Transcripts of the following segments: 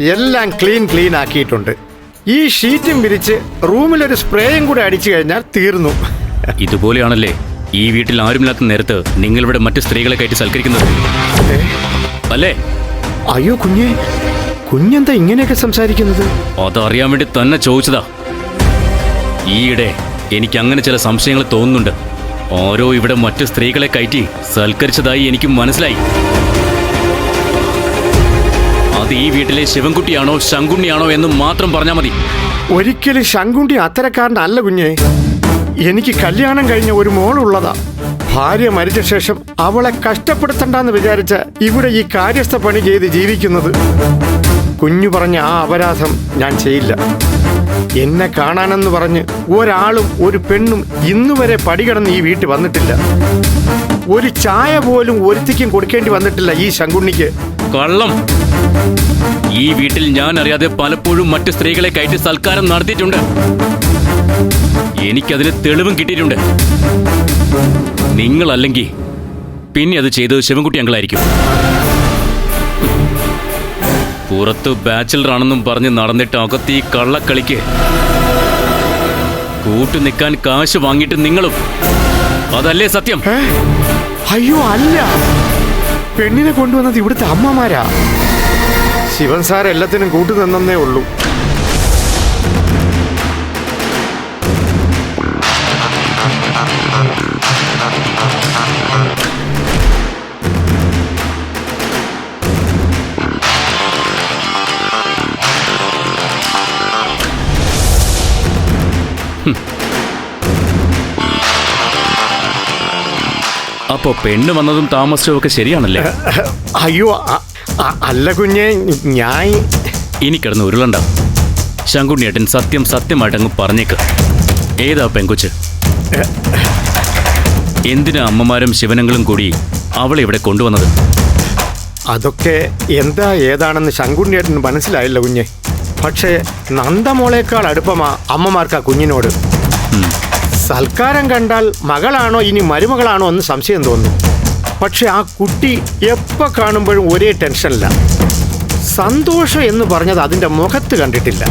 എല്ലാം clean clean ആക്കിയിട്ടുണ്ട്. ഈ ഷീറ്റും വിരിച്ച് റൂമിലൊരു സ്പ്രേയും കൂടെ അടിച്ചു കഴിഞ്ഞാൽ തീർന്നു. ഇതുപോലെയാണല്ലേ ഈ വീട്ടിൽ ആരുമില്ലാത്ത നേരത്ത് നിങ്ങളിവിടെ മറ്റ് സ്ത്രീകളെ കയറ്റി സൽക്കരിക്കുന്നത്? അല്ലേ? അയ്യോ കുഞ്ഞെ. കുഞ്ഞെന്താ ഇങ്ങനെയൊക്കെ സംസാരിക്കുന്നത്? അതറിയാൻ വേണ്ടി തന്നെ ചോദിച്ചതാ. ഈയിടെ എനിക്ക് അങ്ങനെ ചില സംശയങ്ങൾ തോന്നുന്നുണ്ട്. ഓരോ ഇവിടെ മറ്റ് സ്ത്രീകളെ കയറ്റി സൽക്കരിച്ചതായി എനിക്ക് മനസ്സിലായി. അത് ഈ വീട്ടിലെ ശിവൻകുട്ടിയാണോ ശങ്കുണ്ണിയാണോ എന്ന് മാത്രം പറഞ്ഞാൽ മതി. ഒരിക്കലും ശങ്കുണ്ടി അത്തരക്കാരനല്ല കുഞ്ഞെ. എനിക്ക് കല്യാണം കഴിഞ്ഞ ഒരു മോളുള്ളതാ. ഭാര്യ മരിച്ച ശേഷം അവളെ കഷ്ടപ്പെടുത്തണ്ടെന്ന് വിചാരിച്ച ഇവിടെ ഈ കാര്യസ്ഥ പണി ചെയ്ത് ജീവിക്കുന്നത്. കുഞ്ഞു പറഞ്ഞ ആ അപരാധം ഞാൻ ചെയ്യില്ല. എന്നെ കാണാനെന്ന് പറഞ്ഞ് ഒരാളും ഒരു പെണ്ണും ഇന്നുവരെ പടികടന്ന് ഈ വീട്ടിൽ വന്നിട്ടില്ല. ഒരു ചായ പോലും ഒരുത്തിക്കും കൊടുക്കേണ്ടി വന്നിട്ടില്ല ഈ ശങ്കുണ്ണിക്ക്. കള്ളം. ഈ വീട്ടിൽ ഞാൻ അറിയാതെ പലപ്പോഴും മറ്റ് സ്ത്രീകളെ കയറ്റി സൽക്കാരം നടത്തിയിട്ടുണ്ട്. എനിക്കതിന് തെളിവും കിട്ടിയിട്ടുണ്ട്. നിങ്ങളല്ലെങ്കിൽ പിന്നെ അത് ചെയ്തത് ശിവൻകുട്ടി അങ്കിളായിരിക്കും. പുറത്ത് ബാച്ചിലറാണെന്നും പറഞ്ഞ് നടന്നിട്ട് അകത്ത് ഈ കള്ളക്കളിക്ക്. കൂട്ടു നിൽക്കാൻ കാശ് വാങ്ങിയിട്ട് നിങ്ങളും അതല്ലേ സത്യം? അയ്യോ അല്ല. പെണ്ണിനെ കൊണ്ടുവന്നത് ഇവിടുത്തെ അമ്മമാരാ. ശിവൻ സാർ എല്ലാത്തിനും കൂട്ടു നിന്നേ ഉള്ളൂ. അപ്പോ പെണ്ണ് വന്നതും താമസിച്ചതും ഒക്കെ ശരിയാണല്ലേ? അയ്യോ അല്ല കുഞ്ഞെ ഞാൻ ഇനി കിടന്ന് ഉരുളണ്ട. ശങ്കുണ്ണിയേട്ടൻ സത്യം സത്യമായിട്ടങ്ങ് പറഞ്ഞേക്ക്. ഏതാ പെങ്കൊച്ച്? എന്തിനാ അമ്മമാരും ശിവനങ്ങളും കൂടി അവളെ ഇവിടെ കൊണ്ടുവന്നത്? അതൊക്കെ എന്താ ഏതാണെന്ന് ശങ്കുണ്ണിയേട്ടന് മനസ്സിലായില്ല കുഞ്ഞെ. പക്ഷേ നന്ദമോളേക്കാൾ അടുപ്പമാ അമ്മമാർക്കാ ആ കുഞ്ഞിനോട്. സൽക്കാരം കണ്ടാൽ മകളാണോ ഇനി മരുമകളാണോ എന്ന് സംശയം തോന്നും പക്ഷെ ആ കുട്ടി എപ്പോൾ കാണുമ്പോഴും ഒരേ ടെൻഷനില്ല സന്തോഷം എന്ന് പറഞ്ഞത് അതിന്റെ മുഖത്ത് കണ്ടിട്ടില്ല.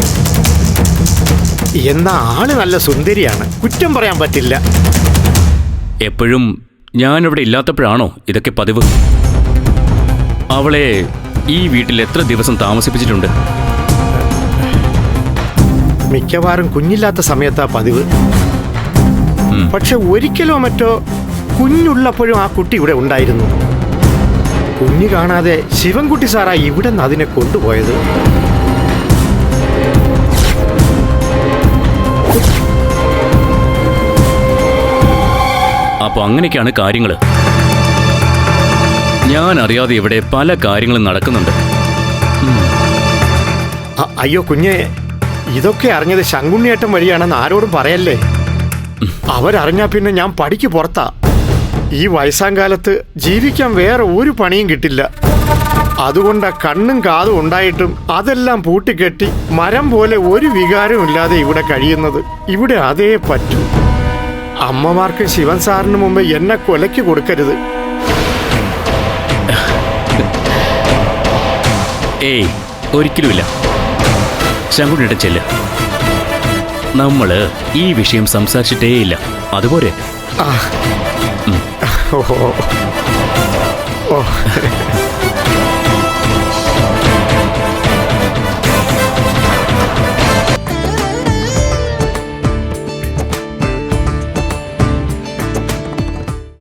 എന്നാ ആൾ നല്ല സുന്ദരിയാണ് കുറ്റം പറയാൻ പറ്റില്ല. എപ്പോഴും ഞാനിവിടെ ഇല്ലാത്തപ്പോഴാണോ ഇതൊക്കെ പതിവ്? അവളെ ഈ വീട്ടിൽ എത്ര ദിവസം താമസിപ്പിച്ചിട്ടുണ്ട്? മിക്കവാറും കുഞ്ഞില്ലാത്ത സമയത്താ പതിവ്. പക്ഷെ ഒരിക്കലോ മറ്റോ കുഞ്ഞുള്ളപ്പോഴും ആ കുട്ടി ഇവിടെ ഉണ്ടായിരുന്നു. കുഞ്ഞു കാണാതെ ശിവൻകുട്ടി സാറാ ഇവിടെ നിന്ന് അതിനെ കൊണ്ടുപോയത്. അപ്പൊ അങ്ങനെയൊക്കെയാണ് കാര്യങ്ങൾ ഞാൻ അറിയാതെ ഇവിടെ പല കാര്യങ്ങളും നടക്കുന്നുണ്ട്. അയ്യോ കുഞ്ഞെ ഇതൊക്കെ അറിഞ്ഞത് ശങ്കുണ്ണിയേട്ടൻ വഴിയാണെന്ന് ആരോടും പറയല്ലേ? അവരറിഞ്ഞാ പിന്നെ ഞാൻ പടിക്ക് പുറത്താ. ഈ വയസ്സാങ്കാലത്ത് ജീവിക്കാൻ വേറെ ഒരു പണിയും കിട്ടില്ല. അതുകൊണ്ട് കണ്ണും കാതും ഉണ്ടായിട്ടും അതെല്ലാം പൂട്ടിക്കെട്ടി മരം പോലെ ഒരു വികാരവും ഇല്ലാതെ ഇവിടെ കഴിയുന്നത്. ഇവിടെ അതേ പറ്റൂ. അമ്മമാർക്ക് ശിവൻ സാറിന് മുമ്പ് എന്നെ കൊലയ്ക്ക് കൊടുക്കരുത്. ഏയ് ഒരിക്കലുമില്ല. ശങ്കുണ്ണിട്ട് ചെല്ല്. നമ്മൾ ഈ വിഷയം സംസാരിച്ചിട്ടേയില്ല. അതുപോലെ. ഓ. ഓ.